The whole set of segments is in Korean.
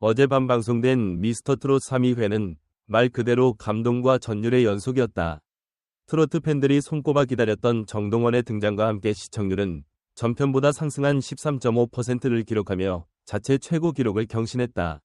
어젯밤 방송된 미스터 트롯 3위회는 말 그대로 감동과 전율의 연속이었다. 트로트 팬들이 손꼽아 기다렸던 정동원의 등장과 함께 시청률은 전편보다 상승한 13.5%를 기록하며 자체 최고 기록을 경신했다.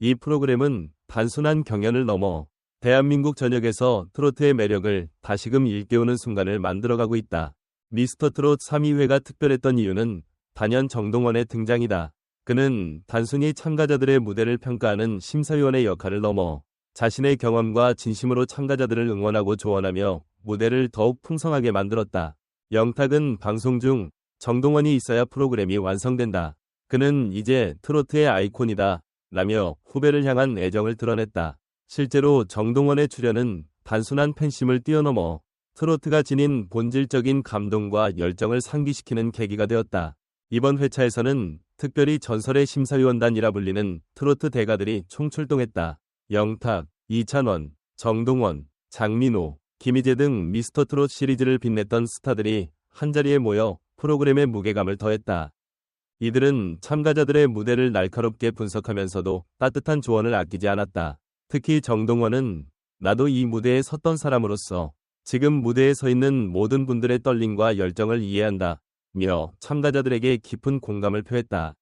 이 프로그램은 단순한 경연을 넘어 대한민국 전역에서 트로트의 매력을 다시금 일깨우는 순간을 만들어가고 있다. 미스터 트롯 3위회가 특별했던 이유는 단연 정동원의 등장이다. 그는 단순히 참가자들의 무대를 평가하는 심사위원의 역할을 넘어 자신의 경험과 진심으로 참가자들을 응원하고 조언하며 무대를 더욱 풍성하게 만들었다. 영탁은 방송 중 정동원이 있어야 프로그램이 완성된다. 그는 이제 트로트의 아이콘이다. 라며 후배를 향한 애정을 드러냈다. 실제로 정동원의 출연은 단순한 팬심을 뛰어넘어 트로트가 지닌 본질적인 감동과 열정을 상기시키는 계기가 되었다. 이번 회차에서는 특별히 전설의 심사위원단이라 불리는 트로트 대가들이 총출동했다. 영탁, 이찬원, 정동원, 장민호, 김희재 등 미스터 트롯 시리즈를 빛냈던 스타들이 한자리에 모여 프로그램의 무게감을 더했다. 이들은 참가자들의 무대를 날카롭게 분석하면서도 따뜻한 조언을 아끼지 않았다. 특히 정동원은 나도 이 무대에 섰던 사람으로서 지금 무대에 서 있는 모든 분들의 떨림과 열정을 이해한다. 며 참가자들에게 깊은 공감을 표했다.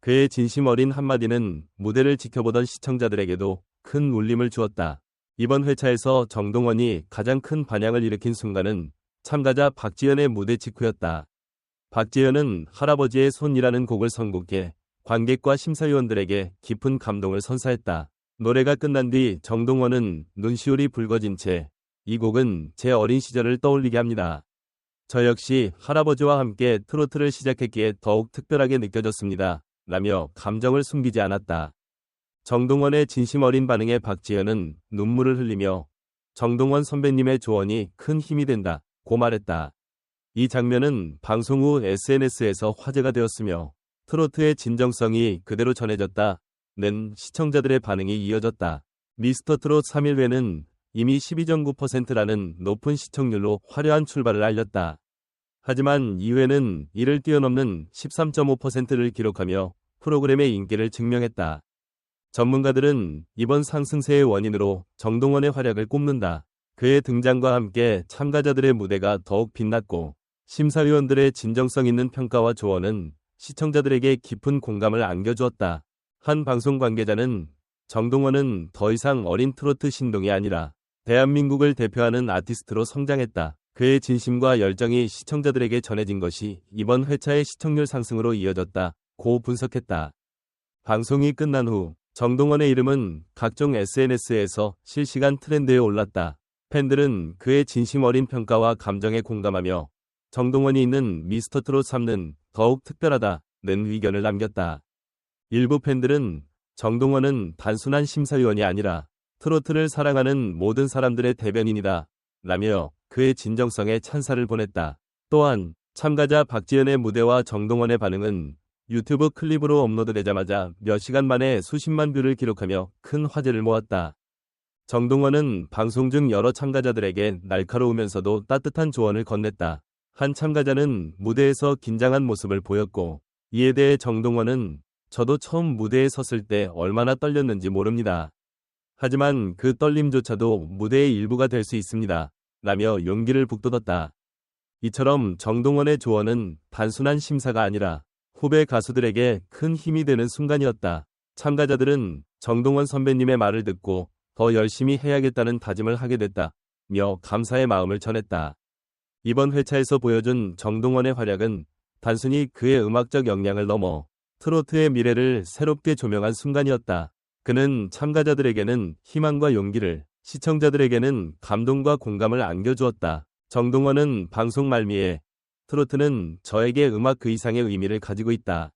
그의 진심 어린 한마디는 무대를 지켜보던 시청자들에게도 큰 울림을 주었다. 이번 회차에서 정동원이 가장 큰 반향을 일으킨 순간은 참가자 박지연의 무대 직후였다. 박지연은 할아버지의 손이라는 곡을 선곡해 관객과 심사위원들에게 깊은 감동을 선사했다. 노래가 끝난 뒤 정동원은 눈시울이 붉어진 채 이 곡은 제 어린 시절을 떠올리게 합니다. 저 역시 할아버지와 함께 트로트를 시작했기에 더욱 특별하게 느껴졌습니다. 라며 감정을 숨기지 않았다. 정동원의 진심 어린 반응에 박지현은 눈물을 흘리며 정동원 선배님의 조언이 큰 힘이 된다. 고 말했다. 이 장면은 방송 후 SNS에서 화제가 되었으며 트로트의 진정성이 그대로 전해졌다. 는 시청자들의 반응이 이어졌다. 미스터 트롯 3일회는 이미 12.9%라는 높은 시청률로 화려한 출발을 알렸다. 하지만 2회는 이를 뛰어넘는 13.5%를 기록하며 프로그램의 인기를 증명했다. 전문가들은 이번 상승세의 원인으로 정동원의 활약을 꼽는다. 그의 등장과 함께 참가자들의 무대가 더욱 빛났고 심사위원들의 진정성 있는 평가와 조언은 시청자들에게 깊은 공감을 안겨주었다. 한 방송 관계자는 정동원은 더 이상 어린 트로트 신동이 아니라 대한민국을 대표하는 아티스트로 성장했다. 그의 진심과 열정이 시청자들에게 전해진 것이 이번 회차의 시청률 상승으로 이어졌다. 고 분석했다. 방송이 끝난 후 정동원의 이름은 각종 SNS에서 실시간 트렌드에 올랐다. 팬들은 그의 진심 어린 평가와 감정에 공감하며 정동원이 있는 미스터 트롯 3는 더욱 특별하다는 의견을 남겼다. 일부 팬들은 정동원은 단순한 심사위원이 아니라 트로트를 사랑하는 모든 사람들의 대변인이다. 라며 그의 진정성에 찬사를 보냈다. 또한 참가자 박지연의 무대와 정동원의 반응은 유튜브 클립으로 업로드되자마자 몇 시간 만에 수십만 뷰를 기록하며 큰 화제를 모았다. 정동원은 방송 중 여러 참가자들에게 날카로우면서도 따뜻한 조언을 건넸다. 한 참가자는 무대에서 긴장한 모습을 보였고 이에 대해 정동원은 저도 처음 무대에 섰을 때 얼마나 떨렸는지 모릅니다. 하지만 그 떨림조차도 무대의 일부가 될 수 있습니다. 라며 용기를 북돋았다. 이처럼 정동원의 조언은 단순한 심사가 아니라 후배 가수들에게 큰 힘이 되는 순간이었다. 참가자들은 정동원 선배님의 말을 듣고 더 열심히 해야겠다는 다짐을 하게 됐다. 며 감사의 마음을 전했다. 이번 회차에서 보여준 정동원의 활약은 단순히 그의 음악적 역량을 넘어 트로트의 미래를 새롭게 조명한 순간이었다. 그는 참가자들에게는 희망과 용기를, 시청자들에게는 감동과 공감을 안겨주었다. 정동원은 방송 말미에 트로트는 저에게 음악 그 이상의 의미를 가지고 있다.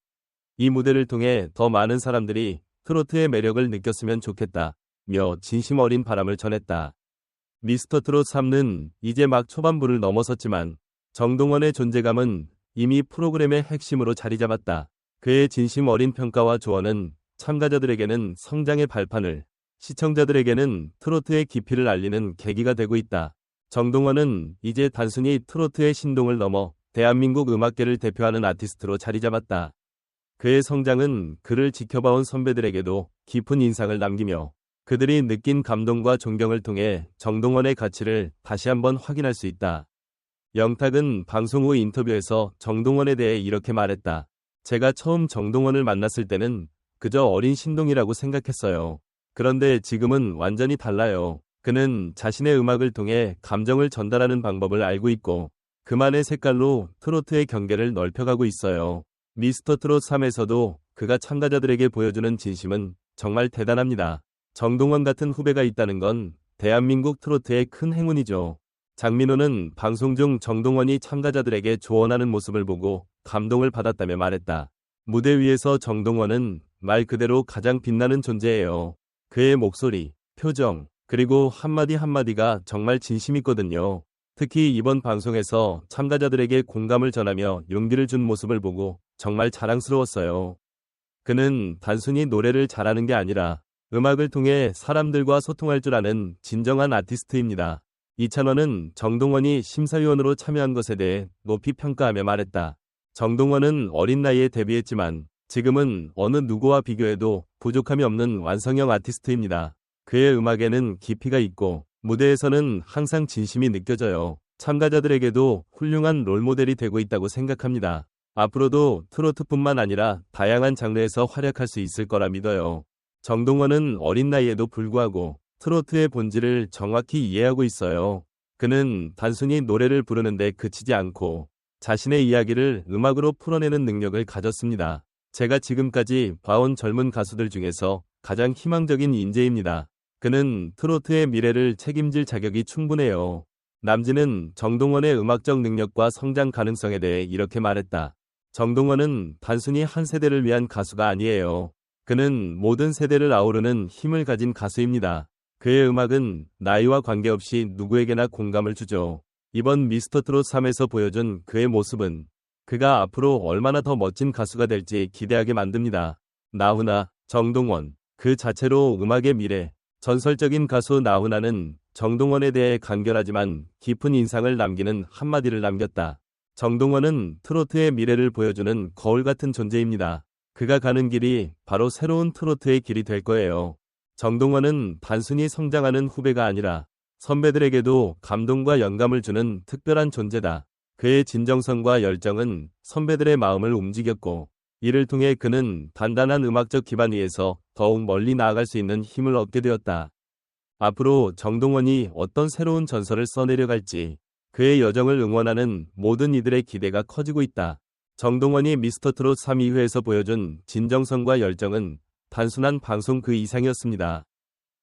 이 무대를 통해 더 많은 사람들이 트로트의 매력을 느꼈으면 좋겠다. 며 진심 어린 바람을 전했다. 미스터 트롯 3는 이제 막 초반부를 넘어섰지만 정동원의 존재감은 이미 프로그램의 핵심으로 자리 잡았다. 그의 진심 어린 평가와 조언은 참가자들에게는 성장의 발판을, 시청자들에게는 트로트의 깊이를 알리는 계기가 되고 있다. 정동원은 이제 단순히 트로트의 신동을 넘어 대한민국 음악계를 대표하는 아티스트로 자리 잡았다. 그의 성장은 그를 지켜봐온 선배들에게도 깊은 인상을 남기며 그들이 느낀 감동과 존경을 통해 정동원의 가치를 다시 한번 확인할 수 있다. 영탁은 방송 후 인터뷰에서 정동원에 대해 이렇게 말했다. 제가 처음 정동원을 만났을 때는 그저 어린 신동이라고 생각했어요. 그런데 지금은 완전히 달라요. 그는 자신의 음악을 통해 감정을 전달하는 방법을 알고 있고 그만의 색깔로 트로트의 경계를 넓혀가고 있어요. 미스터 트롯 3에서도 그가 참가자들에게 보여주는 진심은 정말 대단합니다. 정동원 같은 후배가 있다는 건 대한민국 트로트의 큰 행운이죠. 장민호는 방송 중 정동원이 참가자들에게 조언하는 모습을 보고 감동을 받았다며 말했다. 무대 위에서 정동원은 말 그대로 가장 빛나는 존재예요. 그의 목소리, 표정, 그리고 한마디 한마디가 정말 진심이거든요. 특히 이번 방송에서 참가자들에게 공감을 전하며 용기를 준 모습을 보고 정말 자랑스러웠어요. 그는 단순히 노래를 잘하는 게 아니라 음악을 통해 사람들과 소통할 줄 아는 진정한 아티스트입니다. 이찬원은 정동원이 심사위원으로 참여한 것에 대해 높이 평가하며 말했다. 정동원은 어린 나이에 데뷔했지만 지금은 어느 누구와 비교해도 부족함이 없는 완성형 아티스트입니다. 그의 음악에는 깊이가 있고 무대에서는 항상 진심이 느껴져요. 참가자들에게도 훌륭한 롤모델이 되고 있다고 생각합니다. 앞으로도 트로트뿐만 아니라 다양한 장르에서 활약할 수 있을 거라 믿어요. 정동원은 어린 나이에도 불구하고 트로트의 본질을 정확히 이해하고 있어요. 그는 단순히 노래를 부르는데 그치지 않고 자신의 이야기를 음악으로 풀어내는 능력을 가졌습니다. 제가 지금까지 봐온 젊은 가수들 중에서 가장 희망적인 인재입니다. 그는 트로트의 미래를 책임질 자격이 충분해요. 남진은 정동원의 음악적 능력과 성장 가능성에 대해 이렇게 말했다. 정동원은 단순히 한 세대를 위한 가수가 아니에요. 그는 모든 세대를 아우르는 힘을 가진 가수입니다. 그의 음악은 나이와 관계없이 누구에게나 공감을 주죠. 이번 미스터 트롯 3에서 보여준 그의 모습은 그가 앞으로 얼마나 더 멋진 가수가 될지 기대하게 만듭니다. 나훈아, 정동원, 그 자체로 음악의 미래, 전설적인 가수 나훈아는 정동원에 대해 간결하지만 깊은 인상을 남기는 한마디를 남겼다. 정동원은 트로트의 미래를 보여주는 거울 같은 존재입니다. 그가 가는 길이 바로 새로운 트로트의 길이 될 거예요. 정동원은 단순히 성장하는 후배가 아니라 선배들에게도 감동과 영감을 주는 특별한 존재다. 그의 진정성과 열정은 선배들의 마음을 움직였고 이를 통해 그는 단단한 음악적 기반 위에서 더욱 멀리 나아갈 수 있는 힘을 얻게 되었다. 앞으로 정동원이 어떤 새로운 전설을 써내려갈지 그의 여정을 응원하는 모든 이들의 기대가 커지고 있다. 정동원이 미스터 트롯 3 2회에서 보여준 진정성과 열정은 단순한 방송 그 이상이었습니다.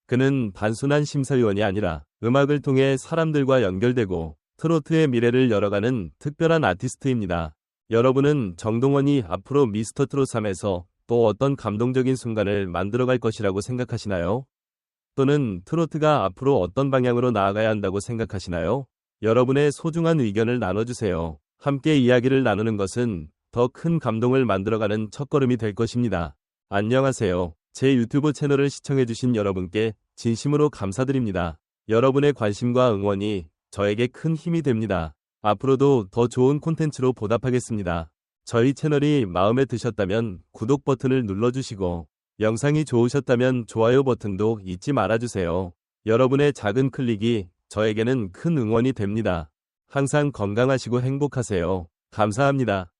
그는 단순한 심사위원이 아니라 음악을 통해 사람들과 연결되고 트로트의 미래를 열어가는 특별한 아티스트입니다. 여러분은 정동원이 앞으로 미스터 트롯 3에서 또 어떤 감동적인 순간을 만들어갈 것이라고 생각하시나요? 또는 트로트가 앞으로 어떤 방향으로 나아가야 한다고 생각하시나요? 여러분의 소중한 의견을 나눠주세요. 함께 이야기를 나누는 것은 더 큰 감동을 만들어가는 첫걸음이 될 것입니다. 안녕하세요. 제 유튜브 채널을 시청해주신 여러분께 진심으로 감사드립니다. 여러분의 관심과 응원이 저에게 큰 힘이 됩니다. 앞으로도 더 좋은 콘텐츠로 보답하겠습니다. 저희 채널이 마음에 드셨다면 구독 버튼을 눌러주시고 영상이 좋으셨다면 좋아요 버튼도 잊지 말아주세요. 여러분의 작은 클릭이 저에게는 큰 응원이 됩니다. 항상 건강하시고 행복하세요. 감사합니다.